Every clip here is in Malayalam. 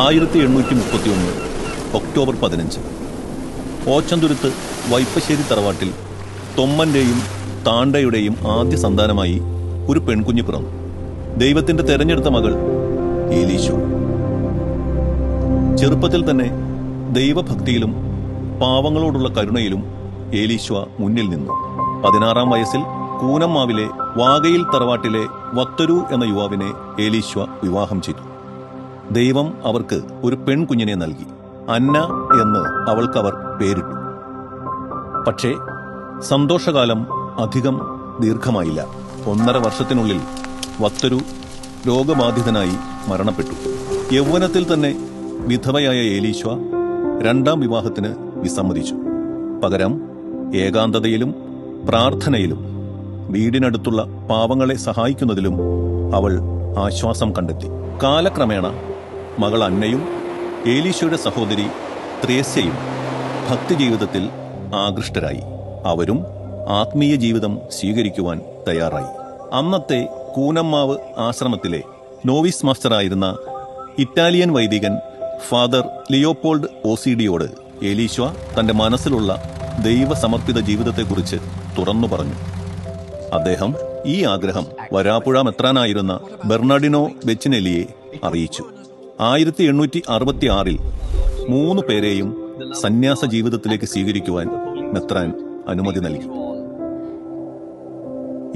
ആയിരത്തി എണ്ണൂറ്റി മുപ്പത്തി ഒന്ന് ഒക്ടോബർ പതിനഞ്ച്. ഓച്ചന്തുരുത്ത് വൈപ്പശ്ശേരി തറവാട്ടിൽ തൊമ്മന്റെയും താണ്ടയുടെയും ആദ്യ സന്താനമായി ഒരു പെൺകുഞ്ഞ് പിറന്നു. ദൈവത്തിന്റെ തെരഞ്ഞെടുത്ത മകൾ ഏലീശു ചെറുപ്പത്തിൽ തന്നെ ദൈവഭക്തിയിലും പാവങ്ങളോടുള്ള കരുണയിലും ഏലീശ്വ മുന്നിൽ നിന്നു. പതിനാറാം വയസ്സിൽ കൂനമ്മാവിലെ വാഗയിൽ തറവാട്ടിലെ വത്തരു എന്ന യുവാവിനെ ഏലീശ്വ വിവാഹം ചെയ്തു. ദൈവം അവർക്ക് ഒരു പെൺകുഞ്ഞിനെ നൽകി. അന്ന എന്ന് അവൾക്കവർ പേരിട്ടു. പക്ഷേ സന്തോഷകാലം അധികം ദീർഘമായില്ല. ഒന്നര വർഷത്തിനുള്ളിൽ വത്തരു രോഗബാധിതനായി മരണപ്പെട്ടു. യൗവനത്തിൽ തന്നെ വിധവയായ ഏലീശ്വ രണ്ടാം വിവാഹത്തിന് വിസമ്മതിച്ചു. പകരം ഏകാന്തതയിലും പ്രാർത്ഥനയിലും വീടിനടുത്തുള്ള പാവങ്ങളെ സഹായിക്കുന്നതിലും അവൾ ആശ്വാസം കണ്ടെത്തി. കാലക്രമേണ മകൾ അന്നയും ഏലീശയുടെ സഹോദരി ത്രേസ്യയും ഭക്തിജീവിതത്തിൽ ആകൃഷ്ടരായി. അവരും ആത്മീയ ജീവിതം സ്വീകരിക്കുവാൻ തയ്യാറായി. അന്നത്തെ കൂനമ്മാവ് ആശ്രമത്തിലെ നോവിസ് മാസ്റ്ററായിരുന്ന ഇറ്റാലിയൻ വൈദികൻ ഫാദർ ലിയോപോൾഡ് ഓസിഡിയോട് ഏലീശ്വ തന്റെ മനസ്സിലുള്ള ദൈവസമർപ്പിത ജീവിതത്തെക്കുറിച്ച് തുറന്നു പറഞ്ഞു. അദ്ദേഹം ഈ ആഗ്രഹം വരാപ്പുഴ മെത്രാനായിരുന്ന ബെർണാഡിനോ ബെച്ചിനെലിയെ അറിയിച്ചു. ആയിരത്തി എണ്ണൂറ്റി അറുപത്തി ആറിൽ മൂന്ന് പേരെയും സന്യാസ ജീവിതത്തിലേക്ക് സ്വീകരിക്കുവാൻ മെത്രാൻ അനുമതി നൽകി.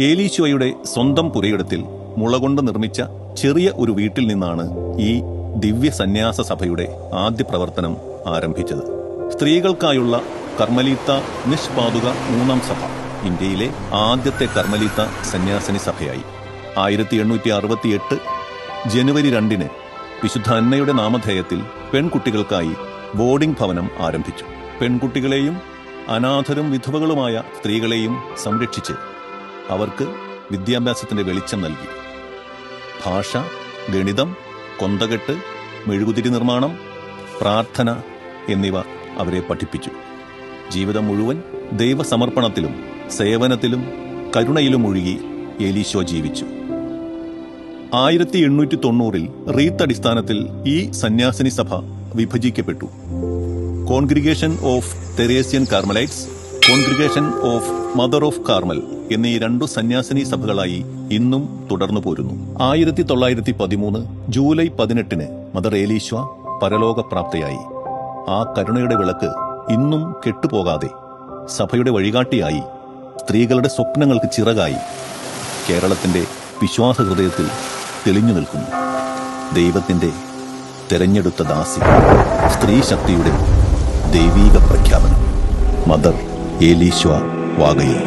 ഏലീശോയുടെ സ്വന്തം പുരയിടത്തിൽ മുളകൊണ്ട് നിർമ്മിച്ച ചെറിയ ഒരു വീട്ടിൽ നിന്നാണ് ഈ ദിവ്യ സന്യാസ സഭയുടെ ആദ്യ പ്രവർത്തനം ആരംഭിച്ചത്. സ്ത്രീകൾക്കായുള്ള കർമ്മലീത്ത നിഷ്പാതുക മൂന്നാം സഭ ഇന്ത്യയിലെ ആദ്യത്തെ കർമ്മലീത്ത സന്യാസിനി സഭയായി. ആയിരത്തി എണ്ണൂറ്റി അറുപത്തിയെട്ട് ജനുവരി രണ്ടിന് വിശുദ്ധ അന്നയുടെ നാമധേയത്തിൽ പെൺകുട്ടികൾക്കായി ബോർഡിംഗ് ഭവനം ആരംഭിച്ചു. പെൺകുട്ടികളെയും അനാഥരും വിധവകളുമായ സ്ത്രീകളെയും സംരക്ഷിച്ച് അവർക്ക് വിദ്യാഭ്യാസത്തിന്റെ വെളിച്ചം നൽകി. ഭാഷ ഗണിതം കൊന്തകെട്ട് മെഴുകുതിരി നിർമ്മാണം പ്രാർത്ഥന എന്നിവ അവരെ പഠിപ്പിച്ചു. ജീവിതം മുഴുവൻ ദൈവസമർപ്പണത്തിലും സേവനത്തിലും കരുണയിലും ഒഴുകി എലീശോ ജീവിച്ചു. ആയിരത്തി എണ്ണൂറ്റി തൊണ്ണൂറിൽ റീത്ത് അടിസ്ഥാനത്തിൽ ഈ സന്യാസിനി സഭ വിഭജിക്കപ്പെട്ടു. Congregation of Teresian Carmelites congregation of mother of Carmel എന്നീ രണ്ടു സന്യാസിനി സഭകളായി ഇന്നും തുടർന്നു പോരുന്നു. ആയിരത്തി തൊള്ളായിരത്തി പതിമൂന്ന് ജൂലൈ പതിനെട്ടിന് മദർ ഏലീശ്വ പരലോകപ്രാപ്തയായി. ആ കരുണയുടെ വിളക്ക് ഇന്നും കെട്ടുപോകാതെ സഭയുടെ വഴികാട്ടിയായി സ്ത്രീകളുടെ സ്വപ്നങ്ങൾക്ക് ചിറകായി കേരളത്തിന്റെ വിശ്വാസ ഹൃദയത്തിൽ തെളിഞ്ഞു നിൽക്കുന്നു. ദൈവത്തിന്റെ തെരഞ്ഞെടുത്ത ദാസി സ്ത്രീ ശക്തിയുടെ ദൈവീക പ്രഖ്യാപനം. മദർ ഏലീശ്വ വാഗയിൽ